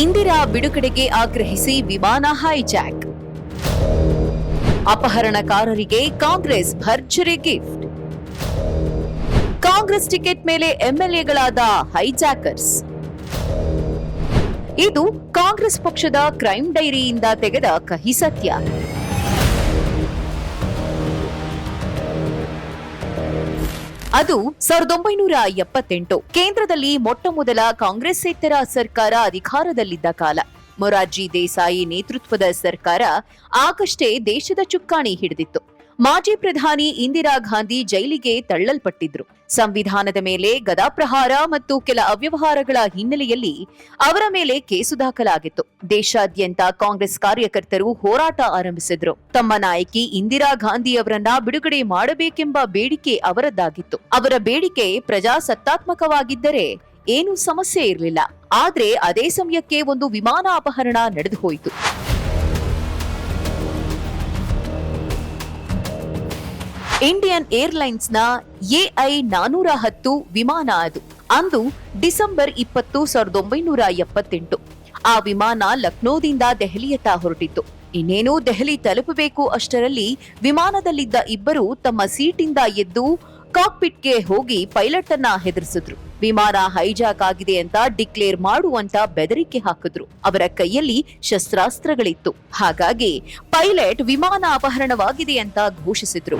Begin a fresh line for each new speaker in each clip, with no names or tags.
ಇಂದಿರಾ ಬಿಡುಗಡೆಗೆ ಆಗ್ರಹಿಸಿ ವಿಮಾನ ಹೈಜಾಕ್. ಅಪಹರಣಕಾರರಿಗೆ ಕಾಂಗ್ರೆಸ್ ಭರ್ಜರಿ ಗಿಫ್ಟ್. ಕಾಂಗ್ರೆಸ್ ಟಿಕೆಟ್ ಮೇಲೆ ಎಂಎಲ್ಎಗಳಾದ ಹೈಜಾಕರ್ಸ್. ಇದು ಕಾಂಗ್ರೆಸ್ ಪಕ್ಷದ ಕ್ರೈಮ್ ಡೈರಿಯಿಂದ ತೆಗೆದ ಕಹಿ ಸತ್ಯ. ಅದು ಸಾವಿರದ ಒಂಬೈನೂರ ಎಪ್ಪತ್ತೆಂಟು. ಕೇಂದ್ರದಲ್ಲಿ ಮೊಟ್ಟ ಮೊದಲ ಕಾಂಗ್ರೆಸ್ಸೇತರ ಸರ್ಕಾರ ಅಧಿಕಾರದಲ್ಲಿದ್ದ ಕಾಲ. ಮೊರಾರ್ಜಿ ದೇಸಾಯಿ ನೇತೃತ್ವದ ಸರ್ಕಾರ ಆಗಷ್ಟೇ ದೇಶದ ಚುಕ್ಕಾಣಿ ಹಿಡಿದಿತ್ತು. ಮಾಜಿ ಪ್ರಧಾನಿ ಇಂದಿರಾ ಗಾಂಧಿ ಜೈಲಿಗೆ ತಳ್ಳಲ್ಪಟ್ಟಿದ್ರು. ಸಂವಿಧಾನದ ಮೇಲೆ ಗದಾಪ್ರಹಾರ ಮತ್ತು ಕೆಲ ಅವ್ಯವಹಾರಗಳ ಹಿನ್ನೆಲೆಯಲ್ಲಿ ಅವರ ಮೇಲೆ ಕೇಸು ದಾಖಲಾಗಿತ್ತು. ದೇಶಾದ್ಯಂತ ಕಾಂಗ್ರೆಸ್ ಕಾರ್ಯಕರ್ತರು ಹೋರಾಟ ಆರಂಭಿಸಿದ್ರು. ತಮ್ಮ ನಾಯಕಿ ಇಂದಿರಾ ಗಾಂಧಿ ಅವರನ್ನ ಬಿಡುಗಡೆ ಮಾಡಬೇಕೆಂಬ ಬೇಡಿಕೆ ಅವರದ್ದಾಗಿತ್ತು. ಅವರ ಬೇಡಿಕೆ ಪ್ರಜಾಸತ್ತಾತ್ಮಕವಾಗಿದ್ದರೆ ಏನೂ ಸಮಸ್ಯೆ ಇರಲಿಲ್ಲ. ಆದ್ರೆ ಅದೇ ಸಮಯಕ್ಕೆ ಒಂದು ವಿಮಾನ ಅಪಹರಣ ನಡೆದು ಹೋಯಿತು ಇಂಡಿಯನ್ ಏರ್ಲೈನ್ಸ್ನ ಎಐ ನಾನೂರ ಹತ್ತು ವಿಮಾನ ಅದು. ಅಂದು ಡಿಸೆಂಬರ್ ಇಪ್ಪತ್ತು ಸಾವಿರದ ಒಂಬೈನೂರ ಎಪ್ಪತ್ತೆಂಟು. ಆ ವಿಮಾನ ಲಕ್ನೋದಿಂದ ದೆಹಲಿಯತ್ತ ಹೊರಟಿತ್ತು. ಇನ್ನೇನು ದೆಹಲಿ ತಲುಪಬೇಕು ಅಷ್ಟರಲ್ಲಿ ವಿಮಾನದಲ್ಲಿದ್ದ ಇಬ್ಬರು ತಮ್ಮ ಸೀಟಿಂದ ಎದ್ದು ಕಾಕ್ಪಿಟ್ಗೆ ಹೋಗಿ ಪೈಲಟ್ ಅನ್ನ ಹೆದರಿಸಿದ್ರು. ವಿಮಾನ ಹೈಜಾಕ್ ಆಗಿದೆ ಅಂತ ಡಿಕ್ಲೇರ್ ಮಾಡುವಂತ ಬೆದರಿಕೆ ಹಾಕಿದ್ರು. ಅವರ ಕೈಯಲ್ಲಿ ಶಸ್ತ್ರಾಸ್ತ್ರಗಳಿತ್ತು. ಹಾಗಾಗಿ ಪೈಲಟ್ ವಿಮಾನ ಅಪಹರಣವಾಗಿದೆ ಅಂತ ಘೋಷಿಸಿದ್ರು.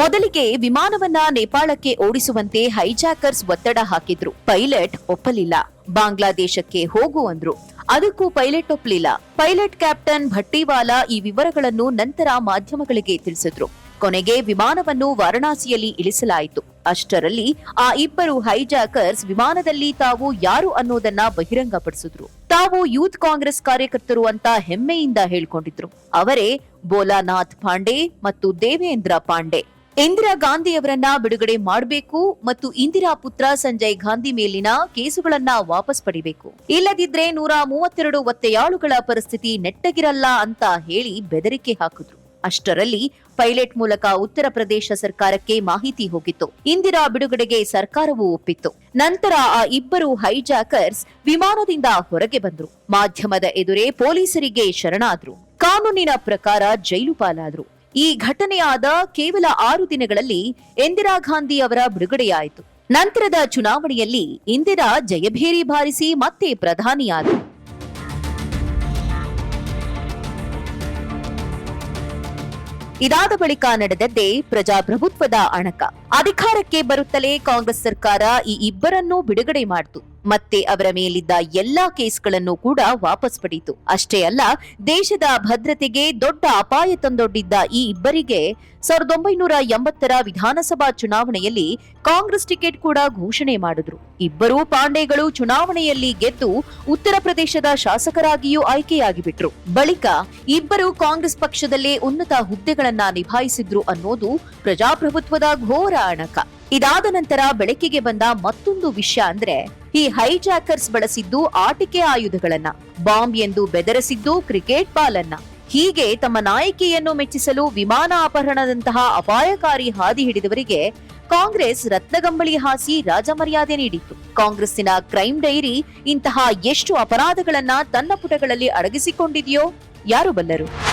ಮೊದಲಿಗೆ ವಿಮಾನವನ್ನ ನೇಪಾಳಕ್ಕೆ ಓಡಿಸುವಂತೆ ಹೈಜಾಕರ್ಸ್ ಒತ್ತಡ ಹಾಕಿದ್ರು. ಪೈಲಟ್ ಒಪ್ಪಲಿಲ್ಲ. ಬಾಂಗ್ಲಾದೇಶಕ್ಕೆ ಹೋಗು ಅಂದ್ರು. ಅದಕ್ಕೂ ಪೈಲಟ್ ಒಪ್ಪಲಿಲ್ಲ ಪೈಲಟ್ ಕ್ಯಾಪ್ಟನ್ ಭಟ್ಟಿವಾಲಾ ಈ ವಿವರಗಳನ್ನು ನಂತರ ಮಾಧ್ಯಮಗಳಿಗೆ ತಿಳಿಸಿದ್ರು. ಕೊನೆಗೆ ವಿಮಾನವನ್ನು ವಾರಣಾಸಿಯಲ್ಲಿ ಇಳಿಸಲಾಯಿತು. ಅಷ್ಟರಲ್ಲಿ ಆ ಇಬ್ಬರು ಹೈಜಾಕರ್ಸ್ ವಿಮಾನದಲ್ಲಿ ತಾವು ಯಾರು ಅನ್ನೋದನ್ನ ಬಹಿರಂಗಪಡಿಸಿದ್ರು. ತಾವು ಯೂತ್ ಕಾಂಗ್ರೆಸ್ ಕಾರ್ಯಕರ್ತರು ಅಂತ ಹೆಮ್ಮೆಯಿಂದ ಹೇಳ್ಕೊಂಡಿದ್ರು. ಅವರೇ ಬೋಲಾನಾಥ್ ಪಾಂಡೆ ಮತ್ತು ದೇವೇಂದ್ರ ಪಾಂಡೆ. ಇಂದಿರಾ ಗಾಂಧಿ ಅವರನ್ನ ಬಿಡುಗಡೆ ಮಾಡಬೇಕು ಮತ್ತು ಇಂದಿರಾ ಪುತ್ರ ಸಂಜಯ್ ಗಾಂಧಿ ಮೇಲಿನ ಕೇಸುಗಳನ್ನ ವಾಪಸ್ ಪಡಿಬೇಕು. ಇಲ್ಲದಿದ್ರೆ ನೂರ ಮೂವತ್ತೆರಡು ಒತ್ತೆಯಾಳುಗಳ ಪರಿಸ್ಥಿತಿ ನೆಟ್ಟಗಿರಲ್ಲ ಅಂತ ಹೇಳಿ ಬೆದರಿಕೆ ಹಾಕಿದ್ರು. ಅಷ್ಟರಲ್ಲಿ ಪೈಲಟ್ ಮೂಲಕ ಉತ್ತರ ಪ್ರದೇಶ ಸರ್ಕಾರಕ್ಕೆ ಮಾಹಿತಿ ಹೋಗಿತ್ತು. ಇಂದಿರಾ ಬಿಡುಗಡೆಗೆ ಸರ್ಕಾರವು ಒಪ್ಪಿತ್ತು. ನಂತರ ಆ ಇಬ್ಬರು ಹೈಜಾಕರ್ಸ್ ವಿಮಾನದಿಂದ ಹೊರಗೆ ಬಂದ್ರು. ಮಾಧ್ಯಮದ ಎದುರೇ ಪೊಲೀಸರಿಗೆ ಶರಣಾದ್ರು. ಕಾನೂನಿನ ಪ್ರಕಾರ ಜೈಲು ಪಾಲಾದ್ರು. ಈ ಘಟನೆಯಾದ ಕೇವಲ ಆರು ದಿನಗಳಲ್ಲಿ ಇಂದಿರಾ ಗಾಂಧಿ ಅವರ ಬಿಡುಗಡೆಯಾಯಿತು. ನಂತರದ ಚುನಾವಣೆಯಲ್ಲಿ ಇಂದಿರಾ ಜಯಭೇರಿ ಬಾರಿಸಿ ಮತ್ತೆ ಪ್ರಧಾನಿಯಾದರು. ಇದಾದ ಬಳಿಕ ನಡೆದದ್ದೇ ಪ್ರಜಾಪ್ರಭುತ್ವದ ಅಣಕ. ಅಧಿಕಾರಕ್ಕೆ ಬರುತ್ತಲೇ ಕಾಂಗ್ರೆಸ್ ಸರ್ಕಾರ ಈ ಇಬ್ಬರನ್ನೂ ಬಿಡುಗಡೆ ಮಾಡಿತು. ಮತ್ತೆ ಅವರ ಮೇಲಿದ್ದ ಎಲ್ಲಾ ಕೇಸ್ಗಳನ್ನು ಕೂಡ ವಾಪಸ್ ಪಡೆಯಿತು ಅಷ್ಟೇ ಅಲ್ಲ, ದೇಶದ ಭದ್ರತೆಗೆ ದೊಡ್ಡ ಅಪಾಯ ತಂದೊಡ್ಡಿದ್ದ ಈ ಇಬ್ಬರಿಗೆ ಸಾವಿರದ ಒಂಬೈನೂರ ಎಂಬತ್ತರ ವಿಧಾನಸಭಾ ಚುನಾವಣೆಯಲ್ಲಿ ಕಾಂಗ್ರೆಸ್ ಟಿಕೆಟ್ ಕೂಡ ಘೋಷಣೆ ಮಾಡಿದ್ರು. ಇಬ್ಬರೂ ಪಾಂಡೆಗಳು ಚುನಾವಣೆಯಲ್ಲಿ ಗೆದ್ದು ಉತ್ತರ ಪ್ರದೇಶದ ಶಾಸಕರಾಗಿಯೂ ಆಯ್ಕೆಯಾಗಿಬಿಟ್ರು. ಬಳಿಕ ಇಬ್ಬರು ಕಾಂಗ್ರೆಸ್ ಪಕ್ಷದಲ್ಲೇ ಉನ್ನತ ಹುದ್ದೆಗಳನ್ನ ನಿಭಾಯಿಸಿದ್ರು ಅನ್ನೋದು ಪ್ರಜಾಪ್ರಭುತ್ವದ ಘೋರ ಅಣಕ. ಇದಾದ ನಂತರ ಬೆಳಕಿಗೆ ಬಂದ ಮತ್ತೊಂದು ವಿಷಯ ಅಂದ್ರೆ ಈ ಹೈಜಾಕರ್ಸ್ ಬಳಸಿದ್ದು ಆಟಿಕೆ ಆಯುಧಗಳನ್ನ, ಬಾಂಬ್ ಎಂದು ಬೆದರಿಸಿದ್ದು ಕ್ರಿಕೆಟ್ ಬಾಲನ್ನ. ಹೀಗೆ ತಮ್ಮ ನಾಯಕಿಯನ್ನು ಮೆಚ್ಚಿಸಲು ವಿಮಾನ ಅಪಹರಣದಂತಹ ಅಪಾಯಕಾರಿ ಹಾದಿ ಹಿಡಿದವರಿಗೆ ಕಾಂಗ್ರೆಸ್ ರತ್ನಗಂಬಳಿ ಹಾಸಿ ರಾಜಮರ್ಯಾದೆ ನೀಡಿತ್ತು. ಕಾಂಗ್ರೆಸ್ಸಿನ ಕ್ರೈಮ್ ಡೈರಿ ಇಂತಹ ಎಷ್ಟು ಅಪರಾಧಗಳನ್ನ ತನ್ನ ಪುಟಗಳಲ್ಲಿ ಅಡಗಿಸಿಕೊಂಡಿದೆಯೋ, ಯಾರು ಬಲ್ಲರು?